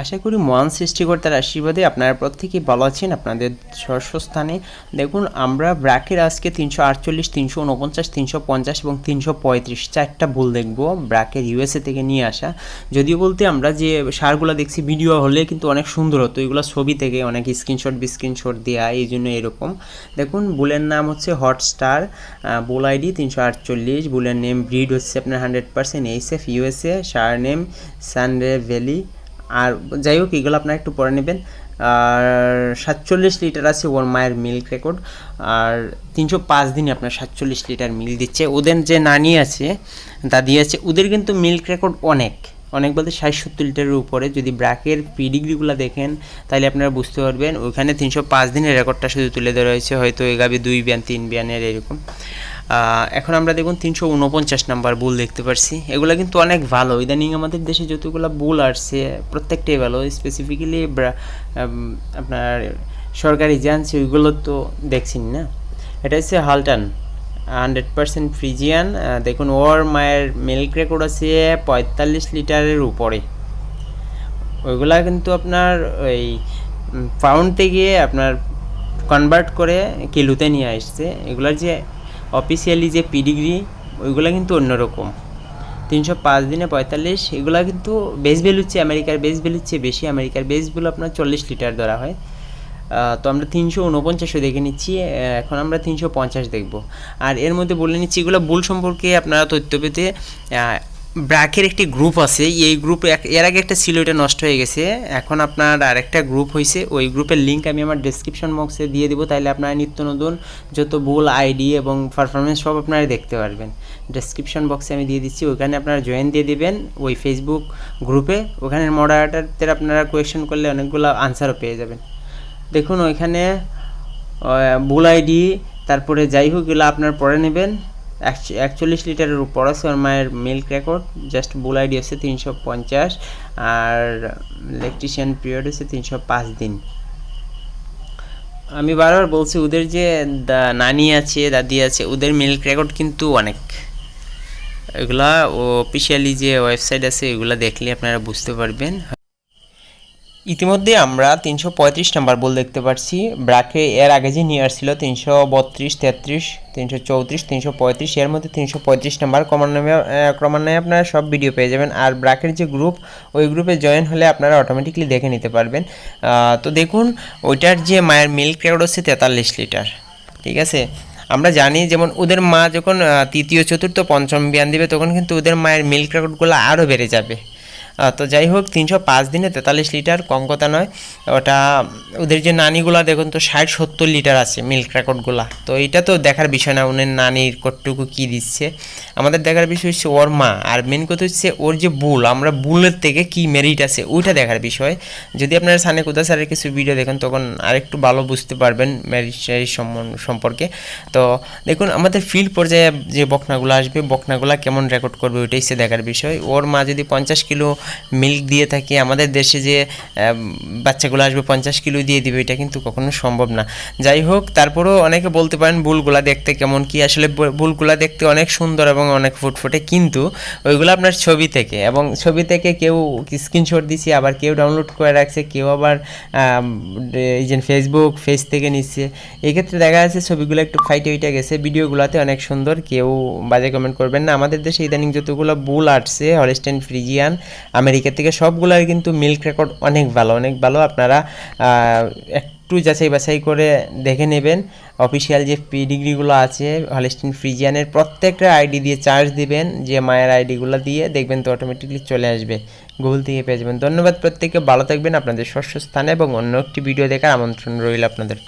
আশা করি মহান সৃষ্টিকর্তার আশীর্বাদে আপনারা প্রত্যেকেই ভালো আছেন, আপনাদের শস্যস্থানে দেখুন, আমরা ব্র্যাকের আজকে তিনশো আটচল্লিশ, তিনশো উনপঞ্চাশ, তিনশো পঞ্চাশ এবং তিনশো পঁয়ত্রিশ, চারটা ভুল দেখব ব্র্যাকের ইউএসএ থেকে নিয়ে আসা। যদিও বলতে আমরা যে সারগুলো দেখছি, ভিডিও হলে কিন্তু অনেক সুন্দর হতো, এগুলো ছবি থেকে অনেক স্ক্রিনশট, বিস্ক্রিনশট দেওয়া এই জন্য এরকম। দেখুন, বুলের নাম হচ্ছে হটস্টার বুল আইডি তিনশো আটচল্লিশ, বুলের নেম ব্রিড হচ্ছে আপনার hundred percent H F USA sire name Sunday Valley আর যাই হোক, এগুলো আপনারা একটু পরে নেবেন। আর সাতচল্লিশ লিটার আছে ওর মায়ের মিল্ক রেকর্ড। আর তিনশো পাঁচ দিনে আপনার সাতচল্লিশ লিটার মিল্ক দিচ্ছে। ওদের যে নানি আছে, দাদি আছে, ওদের কিন্তু মিল্ক রেকর্ড অনেক। অনেক বলতে ষাট সত্তর লিটারের উপরে। যদি ব্র্যাকের পিডিগ্রিগুলো দেখেন, তাহলে আপনারা বুঝতে পারবেন ওইখানে তিনশো পাঁচ দিনের রেকর্ডটা শুধু তুলে ধরা হয়েছে। হয়তো এগাবে দুই বিয়ান, তিন বিয়ানের এরকম। এখন আমরা দেখুন তিনশো উনপঞ্চাশ নাম্বার বুল দেখতে পারছি। এগুলো কিন্তু অনেক ভালো। ইদানিং আমাদের দেশে যতগুলো বুল আসছে, প্রত্যেকটাই ভালো। স্পেসিফিক্যালি আপনার সরকারি এজেন্সি, ওইগুলো তো দেখছেন না। এটা হচ্ছে হালটান, হান্ড্রেড পার্সেন্ট ফ্রিজিয়ান। দেখুন, ওর মায়ের মিল্ক রেকর্ড আছে পঁয়তাল্লিশ লিটারের উপরে। ওইগুলা কিন্তু আপনার ওই পাউন্ড থেকে আপনার কনভার্ট করে কিলোতে নিয়ে আসছে। এগুলার যে অফিসিয়ালি যে পিডিগ্রি ওইগুলো কিন্তু অন্যরকম। তিনশো পাঁচ দিনে পঁয়তাল্লিশ, এগুলো কিন্তু বেস ভ্যালু চেয়ে আমেরিকার বেস ভ্যালুর চেয়ে বেশি। আমেরিকার বেসগুলো আপনার চল্লিশ লিটার ধরা হয়। তো আমরা তিনশো উনপঞ্চাশও দেখে নিচ্ছি। এখন আমরা তিনশো পঞ্চাশ দেখব। আর এর মধ্যে বলে নিচ্ছি, এগুলো বুল সম্পর্কে আপনারা তথ্য পেতে ব্র্যাকের একটি গ্রুপ আছে। এই গ্রুপ এর আগে একটা ছিল, এটা নষ্ট হয়ে গেছে। এখন আপনার আরেকটা গ্রুপ হয়েছে ওই গ্রুপের লিঙ্ক আমি আমার ডেসক্রিপশন বক্সে দিয়ে দেবো তাহলে আপনারা নিত্য নতুন যত ভুল আইডি এবং পারফরমেন্স সব আপনারা দেখতে পারবেন। ডেসক্রিপশন বক্সে আমি দিয়ে দিচ্ছি, ওখানে আপনারা জয়েন দিয়ে দিবেন। ওই ফেসবুক গ্রুপে ওখানে মডারেটারদের আপনারা কোয়েশ্চেন করলে অনেকগুলো আনসারও পেয়ে যাবেন। দেখুন, ওইখানে বুল আইডি তারপরে যাই হোক, এগুলো আপনার পরে নেবেন। একচল্লিশ লিটারের ওর মায়ের milk record just bull ID তিনশো পঞ্চাশ, আর ইলেকট্রিশিয়ান পিরিয়ড হচ্ছে তিনশো পাঁচ দিন। আমি বারবার বলছি, ওদের যে দা- নানি আছে, দাদি আছে, ওদের মিল্ক রেকর্ড কিন্তু অনেক। এগুলা অফিসিয়ালি যে ওয়েবসাইট আছে, এগুলা দেখলে আপনারা বুঝতে পারবেন। ইতিমধ্যে আমরা তিনশো পঁয়ত্রিশ নাম্বার বল দেখতে পাচ্ছি ব্রাকে এর আগে যে নিয়ে আসছিল তিনশো বত্রিশ, তেত্রিশ, তিনশো চৌত্রিশ, তিনশো পঁয়ত্রিশ, এর মধ্যে তিনশো পঁয়ত্রিশ নাম্বার। ক্রমান্বয়ে ক্রমান্বয়ে আপনারা সব ভিডিও পেয়ে যাবেন। আর ব্রাকের যে গ্রুপ ওই গ্রুপে জয়েন হলে আপনারা অটোমেটিকলি দেখে নিতে পারবেন। তো দেখুন, ওইটার যে মায়ের মিল্ক রেকর্ড হচ্ছে তেতাল্লিশ লিটার ঠিক আছে? আমরা জানি, যেমন ওদের মা যখন তৃতীয়, চতুর্থ, পঞ্চম বিয়ান দিবে, তখন কিন্তু ওদের মায়ের মিল্ক রেকর্ডগুলো আরও বেড়ে যাবে। তো যাই হোক, তিনশো পাঁচ দিনে তেতাল্লিশ লিটার কম কথা নয়, ওটা ওদের যে নানিগুলা, দেখুন তো, ষাট সত্তর লিটার আছে মিল্ক রেকর্ডগুলা তো এটা তো দেখার বিষয় না উনি নানির কতটুকু কী দিচ্ছে। আমাদের দেখার বিষয় হচ্ছে ওর মা, আর মেন কথা হচ্ছে ওর যে বুল, আমরা বুলের থেকে কি মেরিট আছে, ওইটা দেখার বিষয়। যদি আপনারা সানে কোথা স্যারের কিছু ভিডিও দেখেন, তখন আরেকটু ভালো বুঝতে পারবেন মেরিট সম্পর্কে। তো দেখুন, আমাদের ফিল্ড পর্যায়ে যে বকনাগুলো আসবে, বকনাগুলো কেমন রেকর্ড করবে, ওইটাই সে দেখার বিষয়। ওর মা যদি পঞ্চাশ কিলো মিল্ক দিয়ে থাকি। আমাদের দেশে যে বাচ্চাগুলো আসবে পঞ্চাশ কিলো দিয়ে দিবে, এটা কিন্তু কখনো সম্ভব না। যাই হোক, তারপরেও অনেকে বলতে পারেন বুলগুলা দেখতে কেমন কি, আসলে বুলগুলা দেখতে অনেক সুন্দর এবং অনেক ফুটফুটে, কিন্তু ওইগুলো আপনার ছবি থেকে এবং ছবি থেকে কেউ স্ক্রিনশট দিছে, আবার কেউ ডাউনলোড করে রাখছে, কেউ আবার এই যে ফেসবুক ফেস থেকে নিচ্ছে। এক্ষেত্রে দেখা যাচ্ছে ছবিগুলো একটু ফাইটে উইটে গেছে, ভিডিওগুলোতে অনেক সুন্দর, কেউ বাজে কমেন্ট করবেন না। আমাদের দেশে ইদানিং যতগুলো বুল আসছে হলিস্টেন ফ্রিজিয়ান আমেরিকা থেকে সবগুলোর কিন্তু মিল্ক রেকর্ড অনেক ভালো অনেক ভালো। আপনারা একটু যাচাই বাছাই করে দেখে নেবেন। অফিসিয়াল যে পি ডিগ্রিগুলো আছে হলিস্টিন ফ্রিজিয়ানের প্রত্যেকটা আইডি দিয়ে চার্জ দিবেন, যে মায়ের আইডিগুলো দিয়ে দেখবেন তো অটোমেটিকলি চলে আসবে গুগল থেকে পেয়ে যাবেন। ধন্যবাদ প্রত্যেককে, ভালো থাকবেন। আপনাদের শস্য স্থানে এবং অন্য একটি ভিডিও দেখার আমন্ত্রণ রইল আপনাদের।